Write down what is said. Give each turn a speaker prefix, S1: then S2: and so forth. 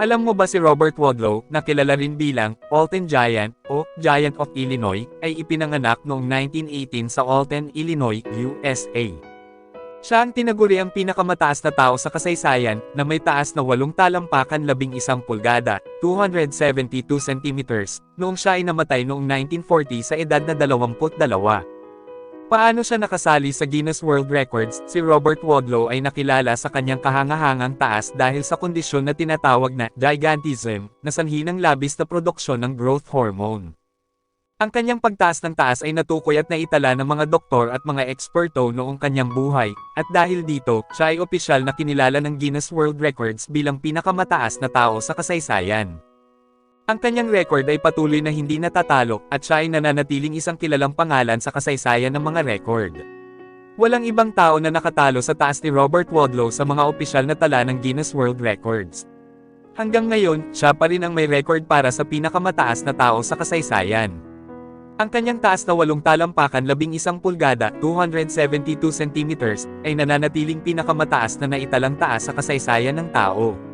S1: Alam mo ba si Robert Wadlow, na kilala rin bilang Alton Giant o Giant of Illinois, ay ipinanganak noong 1918 sa Alton, Illinois, USA. Siya ang tinaguri ang pinakamataas na tao sa kasaysayan, na may taas na walong talampakan labing isang pulgada, 272 centimeters, noong siya ay namatay noong 1940 sa edad na 22. Paano siya nakasali sa Guinness World Records? Si Robert Wadlow ay nakilala sa kanyang kahangahangang taas dahil sa kondisyon na tinatawag na gigantism, na sanhi ng labis na produksyon ng growth hormone. Ang kanyang pagtaas ng taas ay natukoy at naitala ng mga doktor at mga eksperto noong kanyang buhay, at dahil dito, siya ay opisyal na kinilala ng Guinness World Records bilang pinakamataas na tao sa kasaysayan. Ang kanyang record ay patuloy na hindi natatalo, at siya ay nananatiling isang kilalang pangalan sa kasaysayan ng mga record. Walang ibang tao na nakatalo sa taas ni Robert Wadlow sa mga opisyal na tala ng Guinness World Records. Hanggang ngayon, siya pa rin ang may record para sa pinakamataas na tao sa kasaysayan. Ang kanyang taas na walong talampakan labing isang pulgada, 272 centimeters, ay nananatiling pinakamataas na naitalang taas sa kasaysayan ng tao.